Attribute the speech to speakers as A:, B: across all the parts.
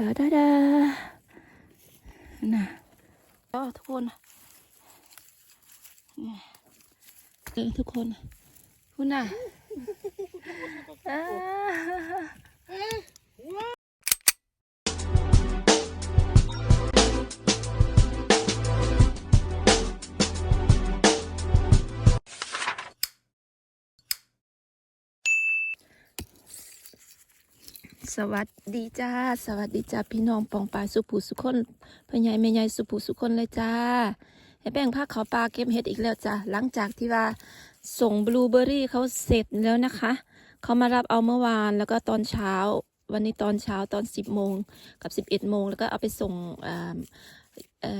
A: ทาดาดาน่ะก็ทุกคนนี่เออทุกคนคุณน่ะ สวัสดีจ้า สวัสดีจ้าพี่น้องปองปลาสุภูสุคนพ่อใหญ่แม่ใหญ่สุภูสุคนเลยจ้าให้แป้งผ้าขาวปลาเก็บเห็ดอีกแล้วจ้าหลังจากที่ว่าส่งบลูเบอร์รี่เขาเสร็จแล้วนะคะ เขามารับเอาเมื่อวานแล้วก็ตอนเช้า วันนี้ตอนเช้าตอน10โมงกับ11โมงแล้วก็เอาไปส่งอ่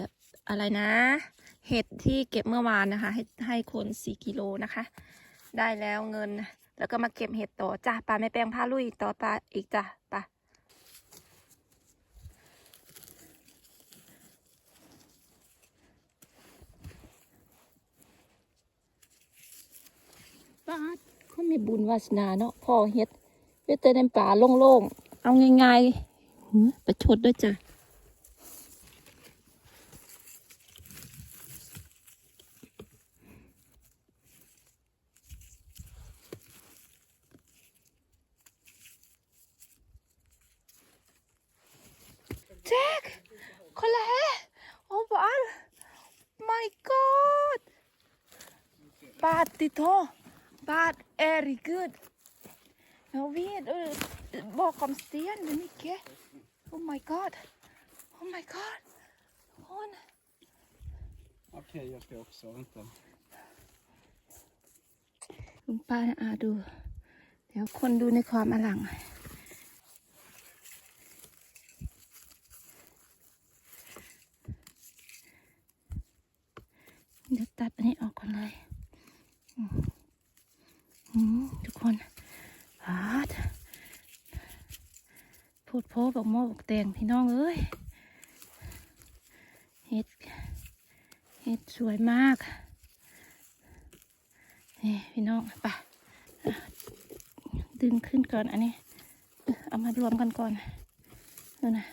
A: ออะไรนะ เห็ดที่เก็บเมื่อวานนะคะ ให้ให้คน4กิโลนะคะ ได้แล้วเงิน แล้วก็มาเก็บเห็ดต่อจ้าปลาแม่แป้งผ้าลุยต่อปลาอีกจ้าปลาปลาเขามีบุญวาสนาเนาะพ่อเห็ดเวทแต่ในป่าโล่งๆ เอาง่ายๆประชดด้วยจ้ะ แจ็ค คนละโอ้บอล my god บาดติโตบาด very good jag vet eh, bakom sten det är mycket oh my god oh my god hon
B: Okej, jag ska också. Vänta.
A: คุณป้าอาดู เดี๋ยวคนดูในความอลัง เดี๋ยวตัดอันนี้ออกก่อนเลยทุกคนพาดพูดโพบอกหม้อบอกแตงพี่น้องเอ้ยเห็ดเห็ดสวยมากนี่พี่น้องไปอะดึงขึ้นก่อนอันนี้ เอามารวมกันก่อนดูนะ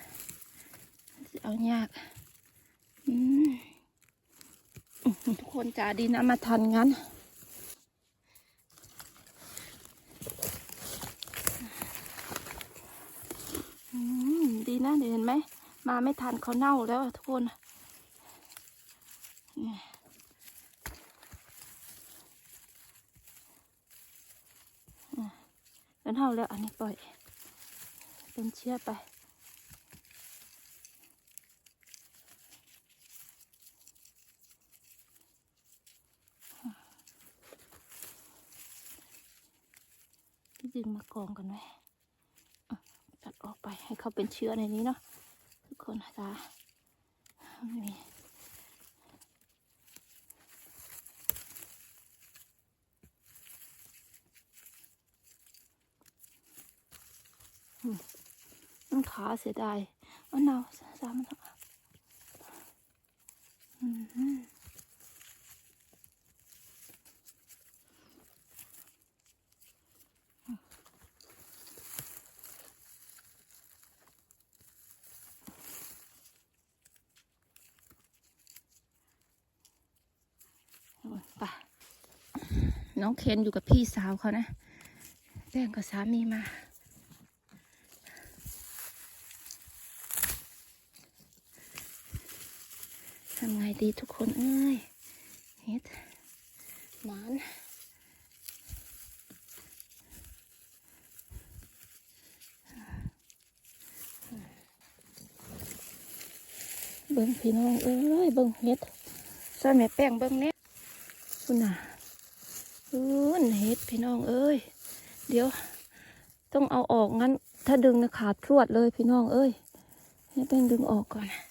A: เอายาก อืม ทุกคนจ่าดีนะมาทันงั้น ดีนะเดี๋ยวเห็นไหม มาไม่ทันเขาเน่าแล้วทุกคนนี่แล้วเท่าแล้วอันนี้ปล่อย เป็นเชือกไป ดึงมากองกันไว้อ่ตัดออกไปให้เขาเป็นเชื้อในนี้เนาะทุกคนจ้าไม่มีมันขาเสียดายมันหนาสามมันเถอะอืม องเคนอยู่กับพี่สาวเขานะแป้งกับสามีมา ทำไงดีทุกคนเอ้ยเฮ็ดหมานเบิ้งพี่น้องเอ้ยเบิ้งเฮ็ดใส่แม่แป้งเบิ้งเนี้ยคุณน่ะ อื้นเฮ็ดพี่น้องเอ้ย เดี๋ยว ต้องเอาออกงั้น ถ้าดึงนะขาดพรวดเลยพี่น้องเอ้ยให้แป้งดึงออกก่อนนะ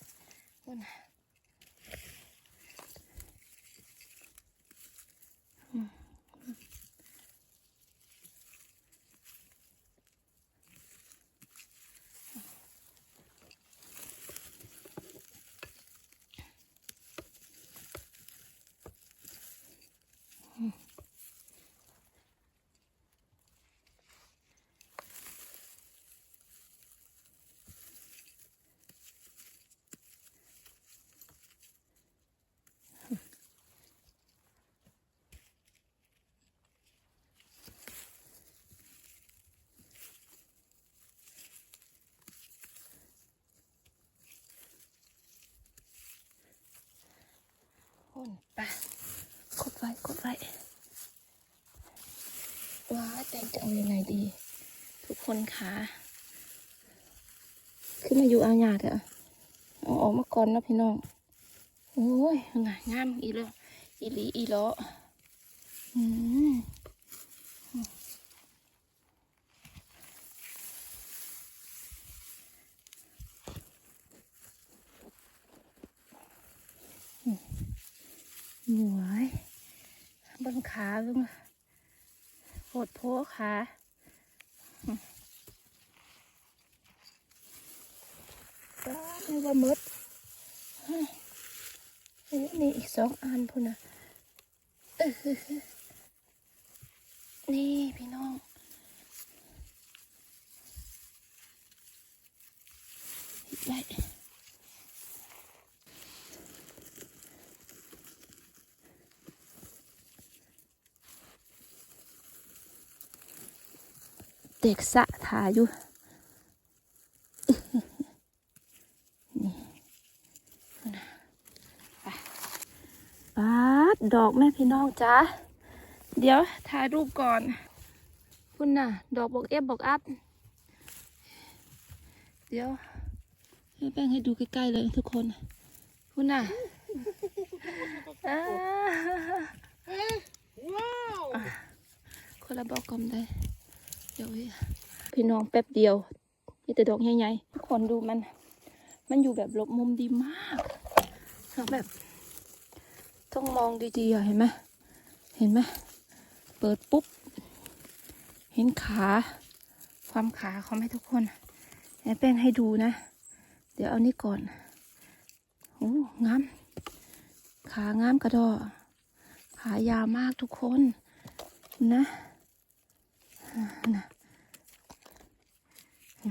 A: ไว้กดไว้ว้าแต่งจะเอายังไงดี ทุกคนคะขึ้นมาอยู่เอาหยาเถอะเอาออกมาก่อนนะพี่น้อง โอ้ยงามงามอีเลอีลีอีเลาะอืม หน่วยเบนขาเบิ่งโหดโพขาป้าไม่ว่ามดนี่อีกสองอันพุ่นนะนี่พี่น้องเห็ดไว้ เด็กสะถาอยู่นี่นะไปปาดดอกแม่พี่น้องจ้าเดี๋ยวถ่ายรูปก่อนพุ่นน่ะ ดอกบอกเอฟบอกอัพเดี๋ยวให้แป้งให้ดูใกล้ๆเลยทุกคนพุ่นน่ะอ่า
B: Wow!
A: คนละบอกกลมได้เดี๋ ยวพี่น้องแป๊บเดียวมีแต่ดอกใหญ่ๆทุกคนดูมัน มันอยู่แบบลบมุมดีมากแล้วแบบ ต้องมองดีๆเห็นไหมเห็นไหมเปิดปุ๊บ เห็นขา ความขาเขาไหมทุกคนแม่แป้งให้ดูนะ เดี๋ยวเอานี่ก่อนโอ้งามขางามกระดอขายาวมากทุกคนนะนะ สุ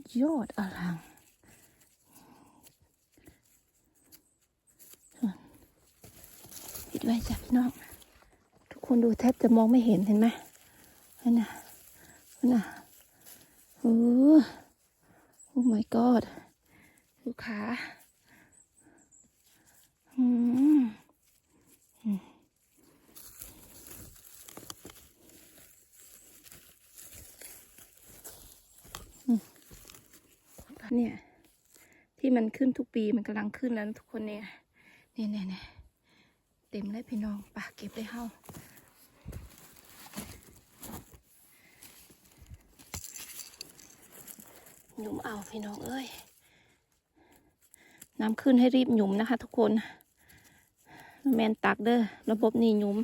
A: ดยอดอลังปิดไว้จ้ะพี่น้อง ทุกคนดูแทบจะมองไม่เห็นเห็นไหมนั่นน่ะนั่นน่ะโอ้โอ้ my god ดูขาอืมอืมอืม เนี่ย ที่มันขึ้นทุกปีมันกำลังขึ้นแล้วทุกคนเนี่ยเนี่ยเนี่ยเนี่ยเต็มเลยพี่น้องปะเก็บได้เฮ้าหยุมเอาพี่น้องเอ้ยน้ำขึ้นให้รีบหยุมนะคะ ทุกคนแมนตักเด้อระบบนี้หยุม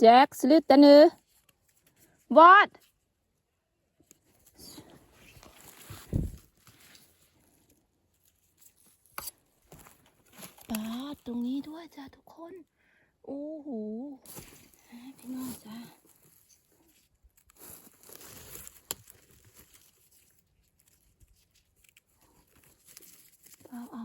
A: Jack sluta nu Vad? ปาดตรงนี้ด้วยจ้าทุกคน โอ้โหพี่น้องจ้าเอาเอา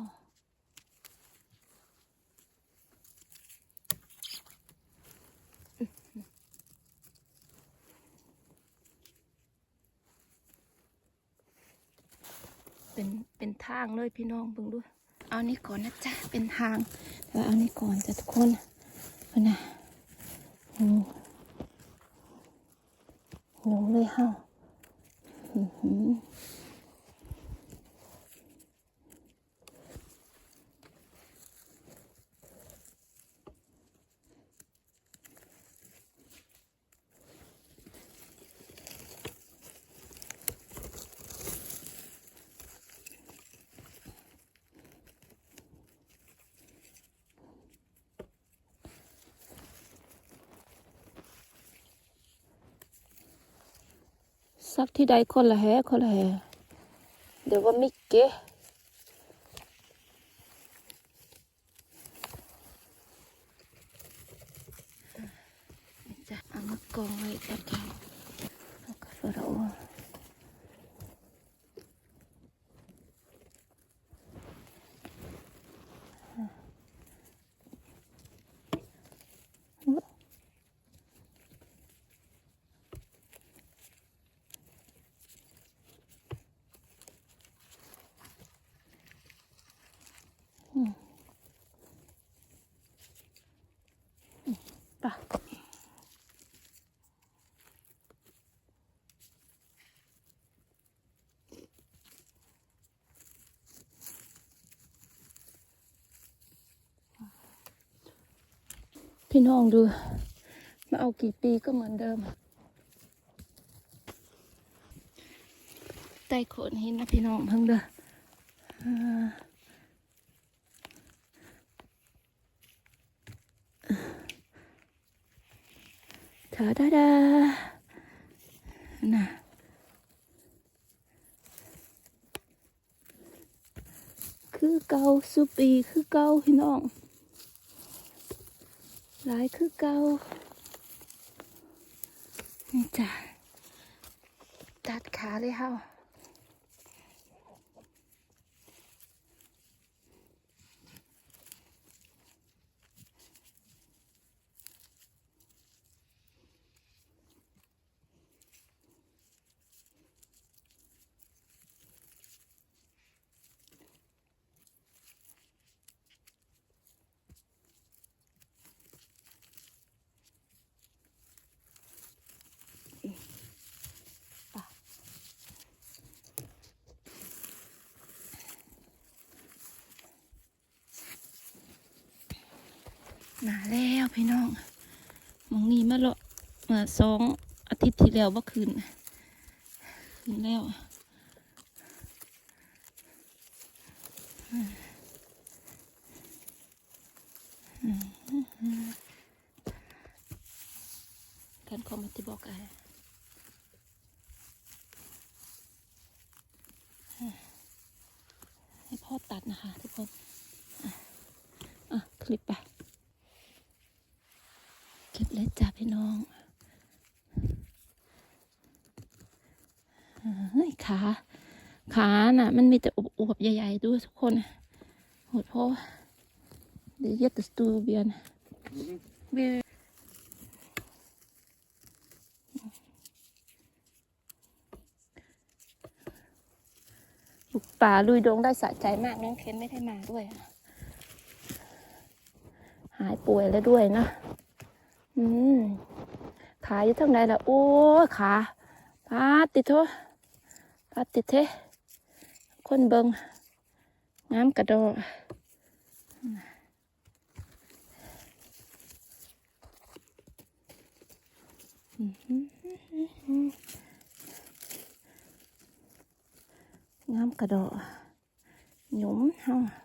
A: เป็นเป็น ทางเลยพี่น้องเบิ่งดูเอานี้ก่อนนะจ๊ะเป็นทางแล้วเอานี้ก่อนจ้ะทุกคนเอานะหนูหเลยเฮา สักที่ใดคนละแหคนละแหเดี๋ยวว่ามิกเกะจะเอามากองไว้ตัดเขาแล้วก็เฟรโอปะ พี่น้องดู มาเอากี่ปีก็เหมือนเดิม ใต้โขดหินนะพี่น้องเพิ่งเด้อทาดาดาน่ะคือเกาสุปีคือเกาพี่น้อง หลายคือเกานี่จ้ะตัดขาเลยเฮา มาแล้วพี่น้องมองนี้มาละเมื่อสองอาทิตย์ที่แล้วว่าคืนคืนแล้วการคอมเมนต์บอกอะไรให้พ่อตัดนะคะทุกคน อะอะ คลิปไป เก็บเลยจ้าพี่น้องเฮ้ยขา ขาน่ะ มันมีแต่อวบๆใหญ่ๆด้วยทุกคนโหดพ่อเดี๋ยวย็ดสตูเบียนเบียลูกป่าลุยดงได้สะใจมากน้องเคนไม่ได้มาด้วย หายป่วยแล้วด้วยนะ อืมขาอยู่ทางใดล่ะ โอ้ขาปาดติโทปาดติดเท คนเบิงน้ำกระโดอน้ำกระโดดหยุมเฮา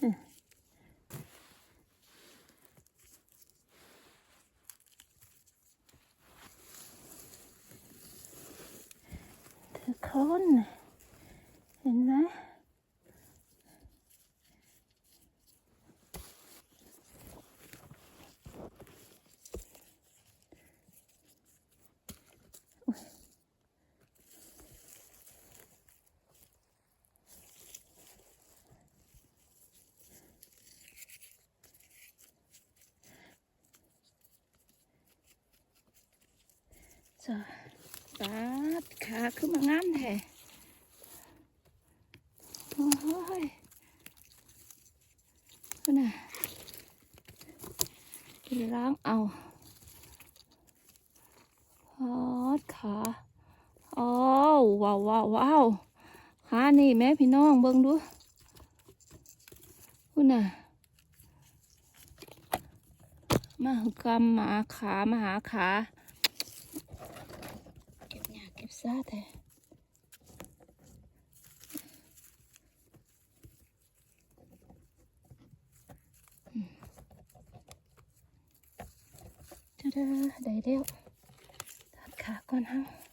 A: Hmm. จ้ะปาดขาขึ้นมางามแท้โอ้ยนั่นน่ะกินล้างเอาปาดขาอ๋อว้าวว้าวว้าวขานี่แม่พี่น้องเบิ่งดูคุณน่ะมาหกรรมมาขามาหาขา เก็บหยาเก็บ ซาแต่ได้แล้วตัดขาก่อนเฮา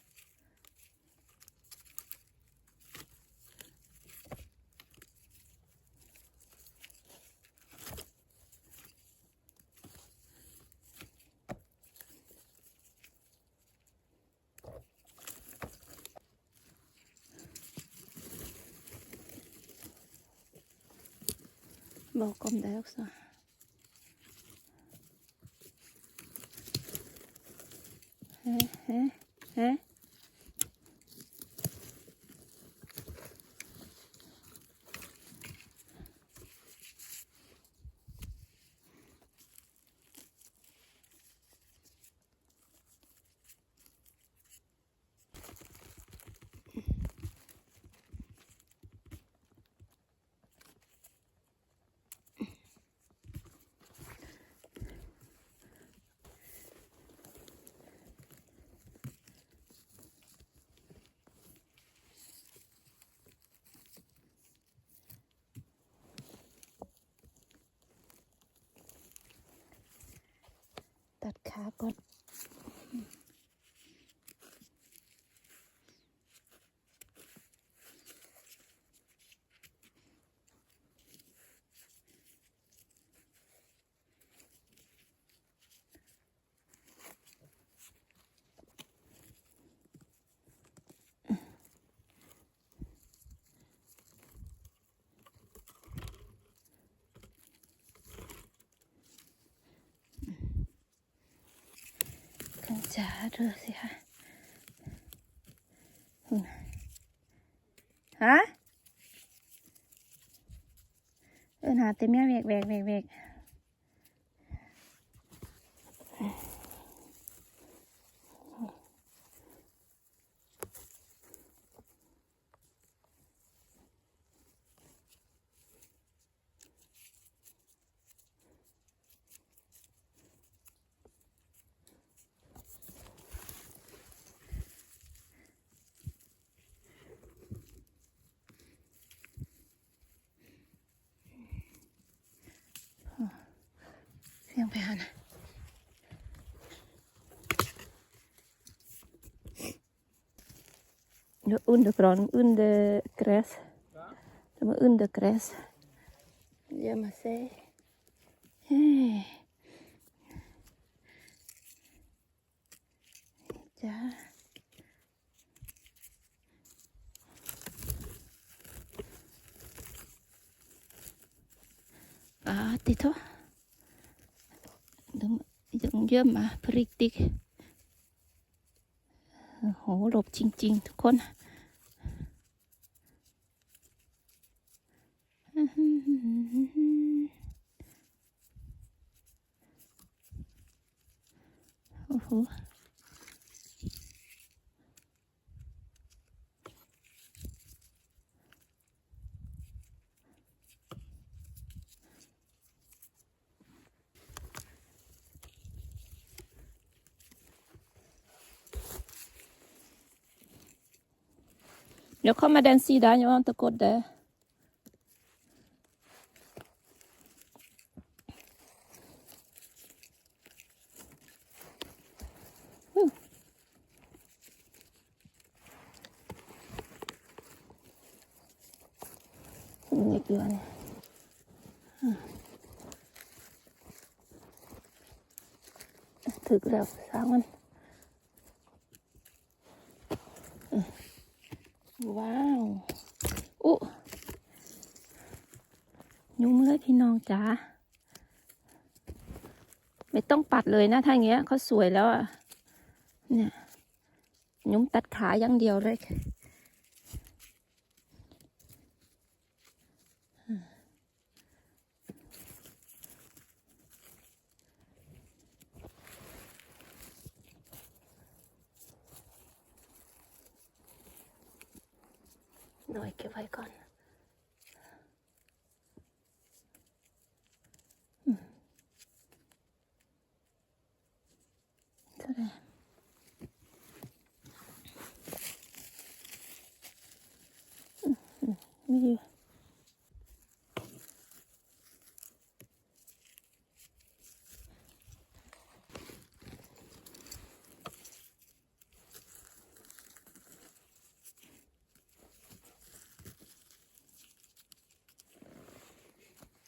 A: 먹을 겁니다, 역사. 에, 에, 에. ขาก่อน จ๋าดูสิคะฮะเออหาเต็มแม่เวกแวกแวกแวกเสียงไปหานะเดี๋ยวอุ่นเดี๋ยวกรอนอุ่นเดกรสเดี๋ยวมาอุ่นเดกรส เดี๋ยวมาเซ่เฮ้จ้า Ah, dito. Đừng, đừng dơm mà, pritik. โอ้โหหลบจริง ๆ ทุกคน Ого. Jag kommer den sidan, jag har inte gått där. แล้วสร้างมันว้าวอุยุ่งเลยพี่น้องจ๋าไม่ต้องปัดเลยนะถ้าอย่างเงี้ยเขาสวยแล้วอะเนี่ย ยุ้มตัดขาอย่างเดียวเลย หน่อยเก็บไว้ก่อนอืมเท่าไหร่อืมอืมไม่ดี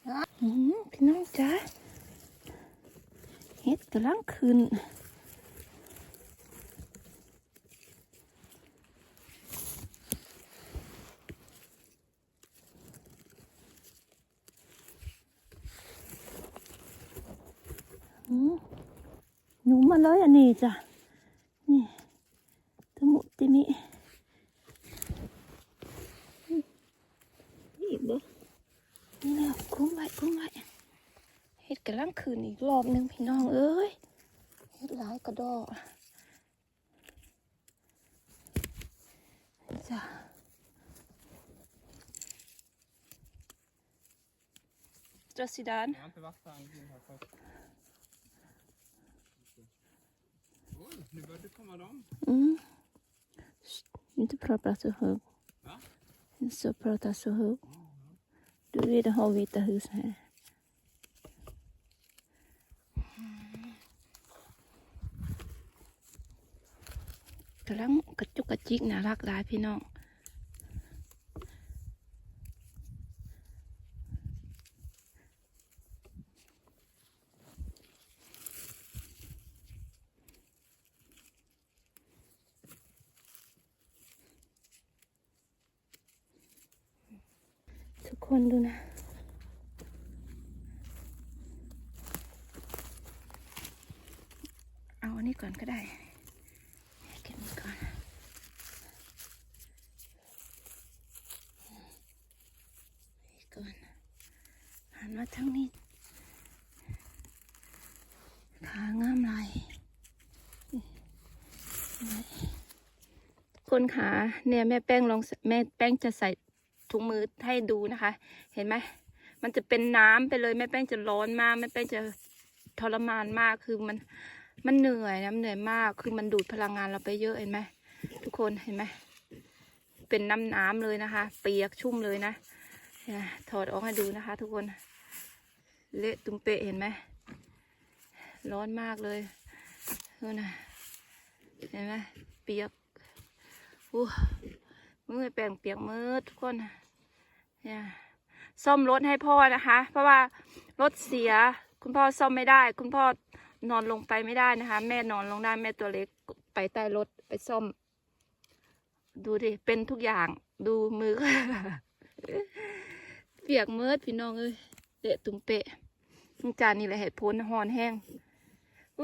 A: อืม พี่น้องจ้าเฮ็ดกำลังขึ้นอืมหนูมาเลยอันนี้จ้ะ นี่ตะมุติมิอืมนี่อีกบ่นี่แหละคุ้มไว้คุ้มไว้เฮ็ดกำลัง คืนอีกรอบหนึงพี่น้องเอ้ยเฮ็ดหลายกระดอกจ้ะจอสิดาน
B: Jag har inte varit där än här först. Oj, nu börjar det komma dem.
A: Mm. Shh, Inte prata så högt.
B: Va?
A: Inte så prata så högt. Du vill ha vita hus här. G ำลังกระจุกกระจิกน่ารักหลายพี่น้องทุกคนดูนะ เอาอันนี้ก่อนก็ได้ เก็บนี้ก่อนนี่ก่อนหัน มาทางนี้ขางามลายคนขาเนี่ยแม่แป้งลองแม่แป้งจะใส่ถุงมือให้ดูนะคะ เห็นไหมมันจะเป็นน้ำไปเลยแม่แป้งจะร้อนมากแม่แป้งจะทรมานมากคือมันมันเหนื่อยนะมันเหนื่อยมากคือมันดูดพลังงานเราไปเยอะเห็นไหมทุกคนเห็นไหมเป็นน้ำน้ำเลยนะคะ เปียกชุ่มเลยนะถอดออกให้ดูนะคะ ทุกคน เละตุ้มเปะเห็นไหมร้อนมากเลยดูนะเห็นไหมเปียกอู้มือแปลงเปียกมือทุกคนเนี่ยซ่อมรถให้พ่อนะคะ เพราะว่ารถเสียคุณพ่อซ่อมไม่ได้ คุณพ่อนอนลงไปไม่ได้นะคะ แม่นอนลงได้แม่ตัวเล็กไปใต้รถไปซ่อม ดูดิเป็นทุกอย่างดูมือเปียกมืดพี่น้องเอ้ยเละตุ้มเปะ จานนี่แหละเหตุผลหอนแห้งอ